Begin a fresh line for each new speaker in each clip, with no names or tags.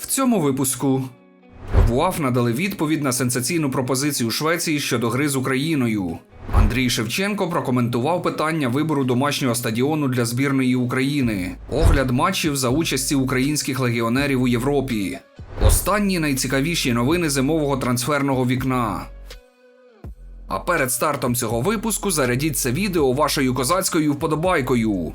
В цьому випуску в УАФ надали відповідь на сенсаційну пропозицію Швеції щодо гри з Україною. Андрій Шевченко прокоментував питання вибору домашнього стадіону для збірної України, огляд матчів за участі українських легіонерів у Європі. Останні найцікавіші новини зимового трансферного вікна. А перед стартом цього випуску зарядіть це відео вашою козацькою вподобайкою.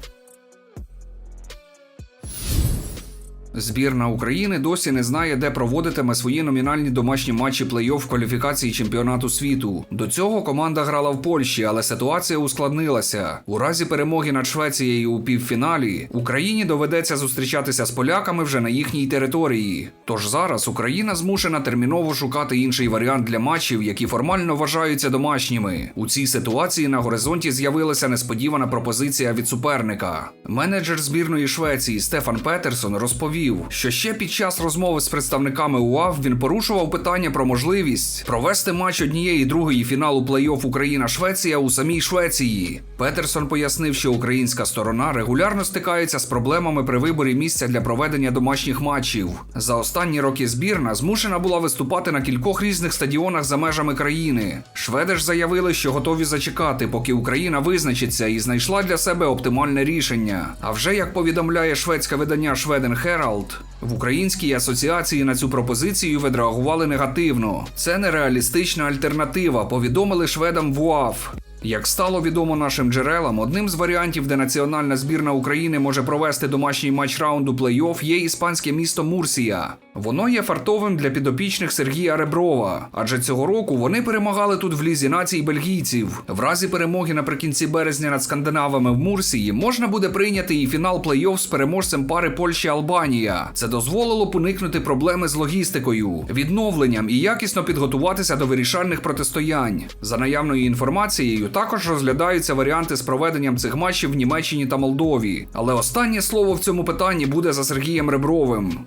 Збірна України досі не знає, де проводитиме свої номінальні домашні матчі плей-офф кваліфікації чемпіонату світу. До цього команда грала в Польщі, але ситуація ускладнилася. У разі перемоги над Швецією у півфіналі Україні доведеться зустрічатися з поляками вже на їхній території. Тож зараз Україна змушена терміново шукати інший варіант для матчів, які формально вважаються домашніми. У цій ситуації на горизонті з'явилася несподівана пропозиція від суперника. Менеджер збірної Швеції Стефан Петерсон розповів, що ще під час розмови з представниками УАВ він порушував питання про можливість провести матч однієї другої фіналу плей-офф Україна-Швеція у самій Швеції. Петерсон пояснив, що українська сторона регулярно стикається з проблемами при виборі місця для проведення домашніх матчів. За останні роки збірна змушена була виступати на кількох різних стадіонах за межами країни. Шведи ж заявили, що готові зачекати, поки Україна визначиться і знайшла для себе оптимальне рішення. А вже як повідомляє шведське видання Шведен Herald, в українській асоціації на цю пропозицію відреагували негативно. Це нереалістична альтернатива, повідомили шведам в УАФ. Як стало відомо нашим джерелам, одним з варіантів, де національна збірна України може провести домашній матч раунду плей-офф, є іспанське місто Мурсія. Воно є фартовим для підопічних Сергія Реброва, адже цього року вони перемагали тут в лізі націй бельгійців. В разі перемоги наприкінці березня над скандинавами в Мурсії можна буде прийняти і фінал плей-офф з переможцем пари Польща-Албанія. Це дозволило б уникнути проблеми з логістикою, відновленням і якісно підготуватися до вирішальних протистоянь. За наявною інформацією, також розглядаються варіанти з проведенням цих матчів в Німеччині та Молдові. Але останнє слово в цьому питанні буде за Сергієм Ребровим.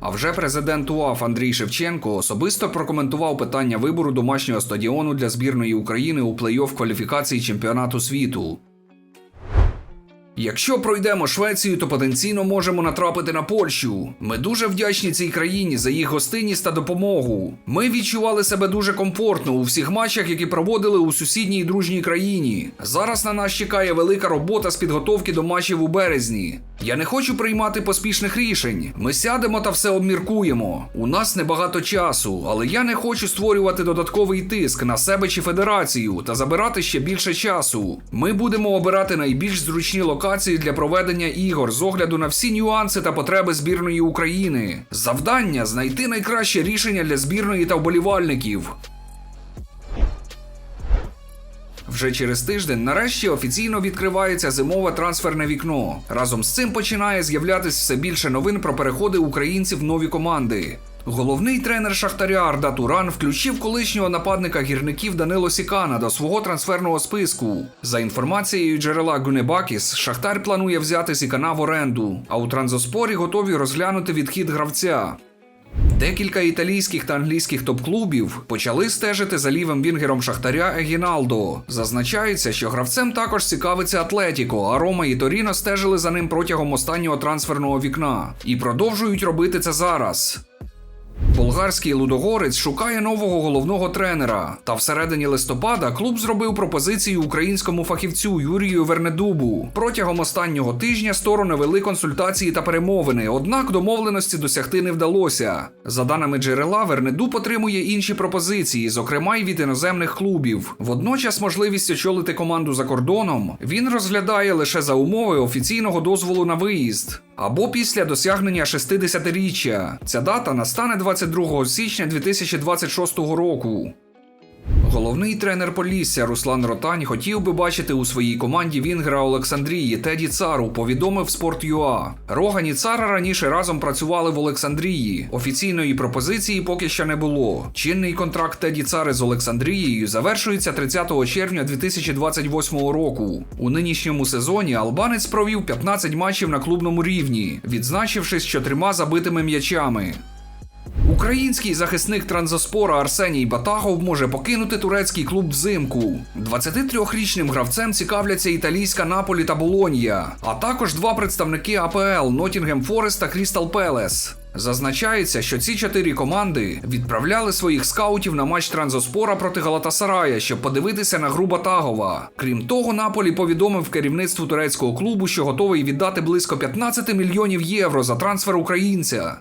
А вже президент УАФ Андрій Шевченко особисто прокоментував питання вибору домашнього стадіону для збірної України у плей-офф кваліфікації чемпіонату світу. Якщо пройдемо Швецію, то потенційно можемо натрапити на Польщу. Ми дуже вдячні цій країні за їх гостинність та допомогу. Ми відчували себе дуже комфортно у всіх матчах, які проводили у сусідній дружній країні. Зараз на нас чекає велика робота з підготовки до матчів у березні. Я не хочу приймати поспішних рішень. Ми сядемо та все обміркуємо. У нас небагато часу, але я не хочу створювати додатковий тиск на себе чи федерацію та забирати ще більше часу. Ми будемо обирати найбільш зручні локації для проведення ігор з огляду на всі нюанси та потреби збірної України. Завдання знайти найкраще рішення для збірної та вболівальників. Вже через тиждень нарешті офіційно відкривається зимове трансферне вікно. Разом з цим починає з'являтись все більше новин про переходи українців в нові команди. Головний тренер Шахтаря Арда Туран включив колишнього нападника гірників Данило Сікана до свого трансферного списку. За інформацією джерела Гунебакіс, Шахтар планує взяти Сікана в оренду, а у транзоспорі готові розглянути відхід гравця. Декілька італійських та англійських топ-клубів почали стежити за лівим вінгером Шахтаря Егіналдо. Зазначається, що гравцем також цікавиться Атлетіко, а Рома і Торіно стежили за ним протягом останнього трансферного вікна і продовжують робити це зараз. Болгарський лудогорець шукає нового головного тренера. Та всередині листопада клуб зробив пропозицію українському фахівцю Юрію Вернедубу. Протягом останнього тижня сторони вели консультації та перемовини, однак домовленості досягти не вдалося. За даними джерела, Вернедуб отримує інші пропозиції, зокрема й від іноземних клубів. Водночас можливість очолити команду за кордоном він розглядає лише за умови офіційного дозволу на виїзд. Або після досягнення 60-річчя. Ця дата настане 22 січня 2026 року. Головний тренер Полісся Руслан Ротань хотів би бачити у своїй команді Вінгера Олександрії Теді Цару, повідомив Sport.ua. Роган і Цара раніше разом працювали в Олександрії. Офіційної пропозиції поки що не було. Чинний контракт Теді Цари з Олександрією завершується 30 червня 2028 року. У нинішньому сезоні албанець провів 15 матчів на клубному рівні, відзначившись чотирма забитими м'ячами. Український захисник транзоспора Арсеній Батагов може покинути турецький клуб взимку. 23-річним гравцем цікавляться італійська Наполі та Болонья, а також два представники АПЛ Нотінгем Форест та Крістал Пелес. Зазначається, що ці чотири команди відправляли своїх скаутів на матч Транзоспора проти Галатасарая, щоб подивитися на гру Батагова. Крім того, Наполі повідомив керівництву турецького клубу, що готовий віддати близько 15 мільйонів євро за трансфер українця.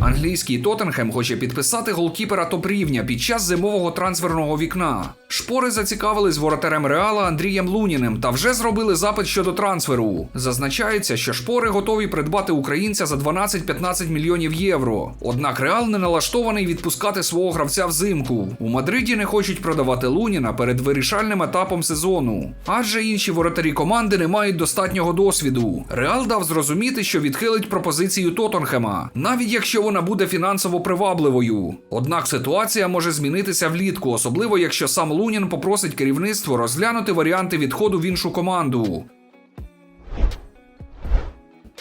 Англійський Тоттенхем хоче підписати голкіпера топ-рівня під час зимового трансферного вікна. Шпори зацікавились воротарем Реала Андрієм Луніним та вже зробили запит щодо трансферу. Зазначається, що шпори готові придбати українця за 12-15 мільйонів євро. Однак Реал не налаштований відпускати свого гравця взимку. У Мадриді не хочуть продавати Луніна перед вирішальним етапом сезону, адже інші воротарі команди не мають достатнього досвіду. Реал дав зрозуміти, що відхилить пропозицію Тоттенхема, навіть якщо вона буде фінансово привабливою. Однак ситуація може змінитися влітку, особливо якщо сам Лунін попросить керівництво розглянути варіанти відходу в іншу команду.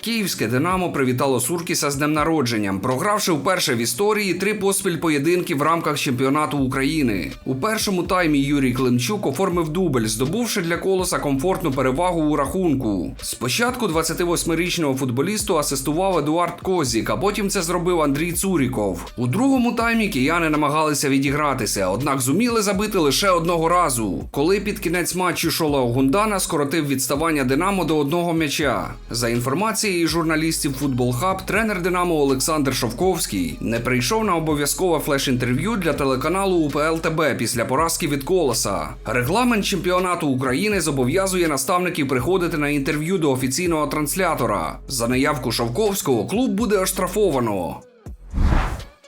Київське Динамо привітало Суркіса з днем народженням, програвши вперше в історії три поспіль поєдинки в рамках чемпіонату України. У першому таймі Юрій Климчук оформив дубль, здобувши для колоса комфортну перевагу у рахунку. Спочатку 28-річного футболісту асистував Едуард Козік, а потім це зробив Андрій Цуріков. У другому таймі кияни намагалися відігратися, однак зуміли забити лише одного разу, коли під кінець матчу Шола Огундана скоротив відставання Динамо до одного м'яча. За інформацією журналістів Футбол Хаб, тренер Динамо Олександр Шовковський не прийшов на обов'язкове флеш-інтерв'ю для телеканалу УПЛ ТБ після поразки від колоса. Регламент чемпіонату України зобов'язує наставників приходити на інтерв'ю до офіційного транслятора. За неявку Шовковського клуб буде оштрафовано.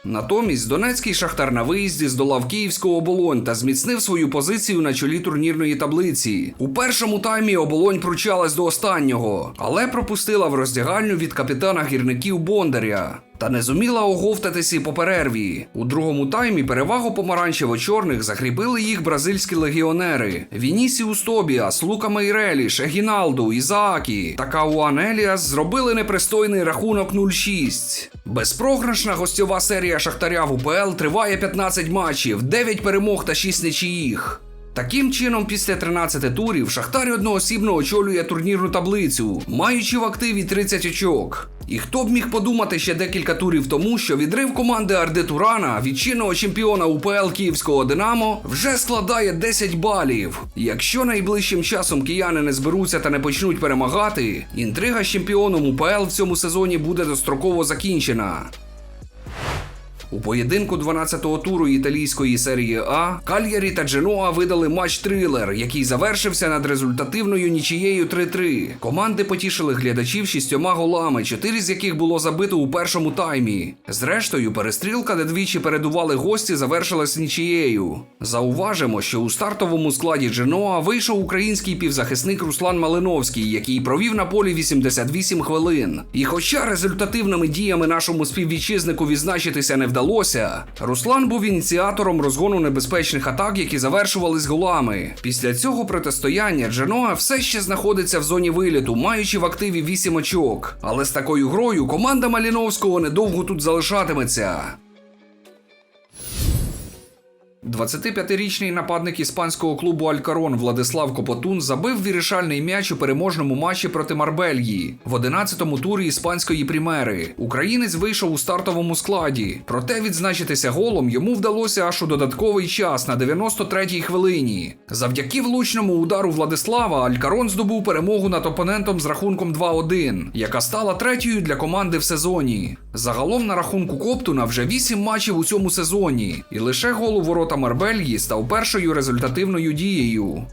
Натомість Донецький шахтар на виїзді здолав київську оболонь та зміцнив свою позицію на чолі турнірної таблиці. У першому таймі оболонь пручалась до останнього, але пропустила в роздягальню від капітана гірників Бондаря. Та не зуміла оговтатися по перерві. У другому таймі перевагу помаранчево-чорних закріпили їх бразильські легіонери: Вінісіус Тобіас, Лука Мейрелі, Шегіналду, Ізаакі та Кауан Еліас зробили непристойний рахунок 0-6. Безпрограшна гостьова серія Шахтаря в УПЛ триває 15 матчів, 9 перемог та 6 нічиїх. Таким чином, після 13 турів Шахтар одноосібно очолює турнірну таблицю, маючи в активі 30 очок. І хто б міг подумати ще декілька турів тому, що відрив команди Арде Турана від чинного чемпіона УПЛ Київського Динамо вже складає 10 балів. Якщо найближчим часом кияни не зберуться та не почнуть перемагати, інтрига з чемпіоном УПЛ в цьому сезоні буде достроково закінчена. У поєдинку 12-го туру італійської серії А Кальярі та Дженоа видали матч трилер, який завершився над результативною нічією 3-3. Команди потішили глядачів шістьома голами, чотири з яких було забито у першому таймі. Зрештою, перестрілка, де двічі передували гості, завершилась нічією. Зауважимо, що у стартовому складі Дженоа вийшов український півзахисник Руслан Малиновський, який провів на полі 88 хвилин. І хоча результативними діями нашому співвітчизнику відзначитися не вдалося, Руслан був ініціатором розгону небезпечних атак, які завершувались голами. Після цього протистояння Дженоа все ще знаходиться в зоні виліту, маючи в активі 8 очок. Але з такою грою команда Маліновського недовго тут залишатиметься. 25-річний нападник іспанського клубу Алькарон Владислав Копотун забив вирішальний м'яч у переможному матчі проти Марбельї в 11-му турі іспанської прімери. Українець вийшов у стартовому складі, проте відзначитися голом йому вдалося аж у додатковий час на 93-й хвилині. Завдяки влучному удару Владислава Алькарон здобув перемогу над опонентом з рахунком 2-1, яка стала третьою для команди в сезоні. Загалом на рахунку Коптуна вже 8 матчів у цьому сезоні, і лише гол у ворота Марбельї став першою результативною дією.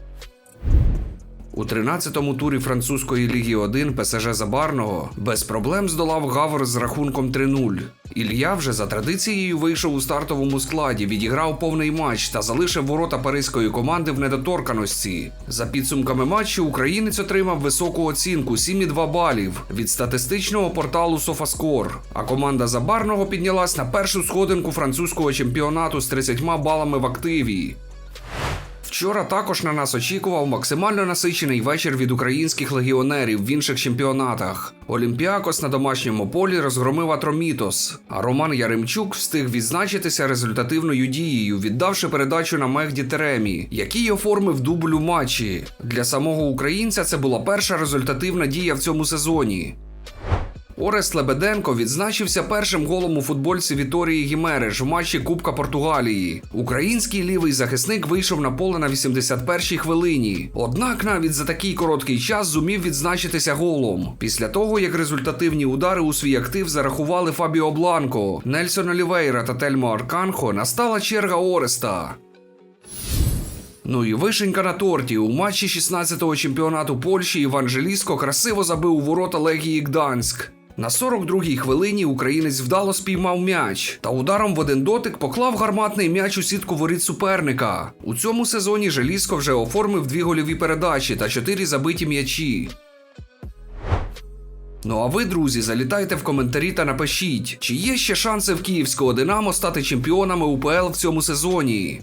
У 13-му турі французької ліги 1 ПСЖ Забарного без проблем здолав Гавр з рахунком 3-0. Ілья вже за традицією вийшов у стартовому складі, відіграв повний матч та залишив ворота паризької команди в недоторканості. За підсумками матчу українець отримав високу оцінку 7,2 балів від статистичного порталу SofaScore, а команда Забарного піднялась на першу сходинку французького чемпіонату з 30 балами в активі. Вчора також на нас очікував максимально насичений вечір від українських легіонерів в інших чемпіонатах. Олімпіакос на домашньому полі розгромив Атромітос, а Роман Яремчук встиг відзначитися результативною дією, віддавши передачу на Мехді Теремі, який оформив дубль у матчі. Для самого українця це була перша результативна дія в цьому сезоні. Орест Лебеденко відзначився першим голом у футбольці Віторії Гімереш в матчі Кубка Португалії. Український лівий захисник вийшов на поле на 81-й хвилині. Однак навіть за такий короткий час зумів відзначитися голом. Після того, як результативні удари у свій актив зарахували Фабіо Бланко, Нельсон Олівейра та Тельмо Арканхо, настала черга Ореста. Ну і вишенька на торті. У матчі 16-го чемпіонату Польщі Іван Желіско красиво забив у ворота Легії Гданськ. На 42-й хвилині українець вдало спіймав м'яч та ударом в один дотик поклав гарматний м'яч у сітку воріт суперника. У цьому сезоні Желіско вже оформив дві гольові передачі та чотири забиті м'ячі. Ну а ви, друзі, залітайте в коментарі та напишіть, чи є ще шанси в київського Динамо стати чемпіонами УПЛ в цьому сезоні.